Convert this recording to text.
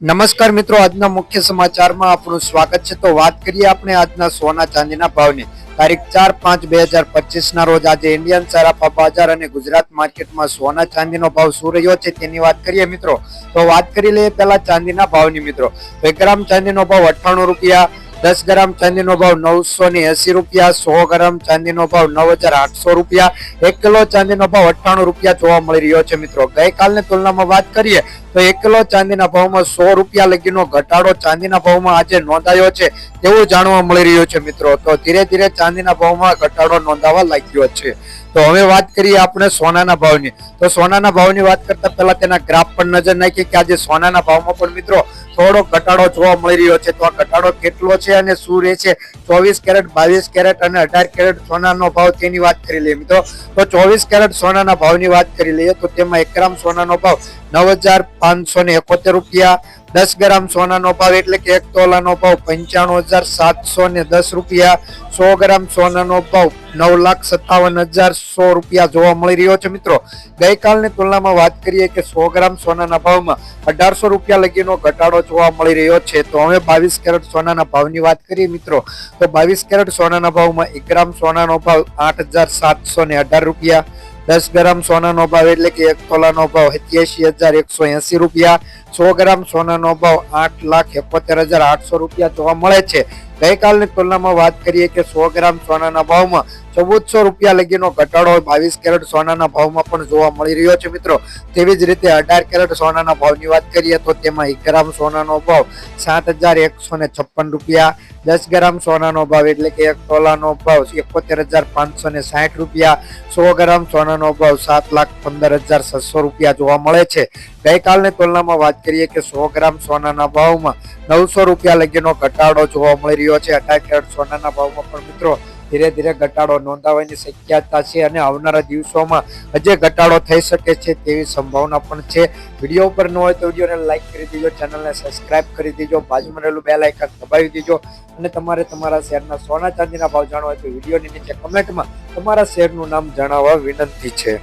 નમસ્કાર મિત્રો, આજના મુખ્ય સમાચારમાં આપનું સ્વાગત છે. તો વાત કરીએ આપણે આજના સોના ચાંદીના ભાવની. તારીખ ચાર પાંચ બે હજાર પચીસ ના રોજ આજે ઇન્ડિયન સરાફા બજાર અને ગુજરાત માર્કેટમાં સોના ચાંદીનો ભાવ શું રહ્યો છે તેની વાત કરીએ મિત્રો. તો વાત કરી લઈએ પહેલા ચાંદીના ભાવની મિત્રો. એક ગ્રામ ચાંદીનો ભાવ અઠ્ઠાણું રૂપિયા દસ ગ્રામ ચાંદીનો ભાવ નવસો ને એસી રૂપિયા, સો ગ્રામ ચાંદીનો ભાવ નવ હજાર આઠસો રૂપિયા, એક કિલો ચાંદીનો ભાવ અઠ્ઠાણું રૂપિયા જોવા મળી રહ્યો છે મિત્રો. ગઈકાલની તુલનામાં વાત કરીએ તો એક કિલો ચાંદીના ભાવમાં સો રૂપિયા લગીનો ઘટાડો ચાંદીના ભાવમાં આજે નોંધાયો છે તેવું જાણવા મળી રહ્યું છે મિત્રો. તો ધીરે ધીરે ચાંદીના ભાવમાં ઘટાડો નોંધાવા લાગ્યો છે. તો હવે વાત કરીએ આપણે સોનાના ભાવની. તો સોનાના ભાવની વાત કરતા પહેલા તેના ગ્રાફ પર નજર નાખીએ કે આજે સોનાના ભાવમાં પણ મિત્રો થોડો ઘટાડો જોવા મળી રહ્યો છે. તો આ ઘટાડો કેટલો છે અને શું રહે છે? ચોવીસ કેરેટ, બાવીસ કેરેટ અને અઢાર કેરેટ સોનાનો ભાવ તેની વાત કરી લઈએ મિત્રો. તો ચોવીસ કેરેટ સોનાના ભાવની વાત કરી લઈએ તો તેમાં એક ગ્રામ સોનાનો ભાવ નવ હજાર પાંચસો ને રૂપિયા. દસ ગ્રામ સોનાનો ભાવ એટલે કે એક તોલાનો ભાવ પંચાણું હજાર સાતસો દસ રૂપિયા. સો ગ્રામ સોનાનો ભાવ નવ લાખ સત્તાવન હજાર સો રૂપિયા જોવા મળી રહ્યો છે મિત્રો. ગઈકાલની તુલનામાં વાત કરીએ કે સો ગ્રામ સોનાના ભાવમાં અઢારસો રૂપિયા લગીનો ઘટાડો જોવા મળી રહ્યો છે. તો હવે બાવીસ કેરેટ સોનાના ભાવની વાત કરીએ મિત્રો. તો બાવીસ કેરેટ સોનાના ભાવમાં એક ગ્રામ સોનાનો ભાવ આઠ હજાર સાતસો અઢાર રૂપિયા. દસ ગ્રામ સોનાનો ભાવ એટલે કે એક તોલાનો ભાવ સત્યાસી હજાર એકસો એસી રૂપિયા, સો ગ્રામ સોનાનો ભાવ આઠ લાખ એકોતેર હજાર આઠસો રૂપિયા જોવા મળે છે. ગઈકાલની તુલનામાં વાત કરીએ કે સો ગ્રામ સોનાના ભાવમાં ચૌદસો રૂપિયા લગીનો ઘટાડો બાવીસ કેરેટ સોનાના ભાવમાં પણ જોવા મળી રહ્યો છે મિત્રો. તેવી જ રીતે અઢાર કેરેટ સોનાના ભાવની વાત કરીએ તો તેમાં એક ગ્રામ સોનાનો ભાવ સાત હજાર એકસો ને છપ્પન રૂપિયા, દસ ગ્રામ સોનાનો ભાવ એટલે કે એક તોલાનો ભાવ એકોતેર હજાર પાંચસો ને સાઠ રૂપિયા, સો ગ્રામ સોનાનો ભાવ સાત લાખ પંદર હજાર છસો રૂપિયા જોવા મળે છે. ગઈકાલની તુલનામાં વાત કરીએ કે સો ગ્રામ સોનાના ભાવમાં નવસો રૂપિયા લગીનો ઘટાડો જોવા મળી રહ્યો છે, અઢાર કેરેટ સોનાના ભાવમાં પણ મિત્રો ધીરે ધીરે ઘટાડો નોંધાવાની શક્યતા છે અને આવનારા દિવસોમાં હજી ઘટાડો થઈ શકે છે તેવી સંભાવના પણ છે. વીડિયો ઉપર ન હોય તો વિડીયોને લાઈક કરી દેજો, ચેનલને સબસ્ક્રાઇબ કરી દેજો, બાજુમાં રહેલું બે લાઇકન દબાવી દેજો અને તમારે તમારા શહેરના સોના ચાંદીના ભાવ જાણવા હોય તો વિડીયોની નીચે કમેન્ટમાં તમારા શેરનું નામ જણાવવા વિનંતી છે.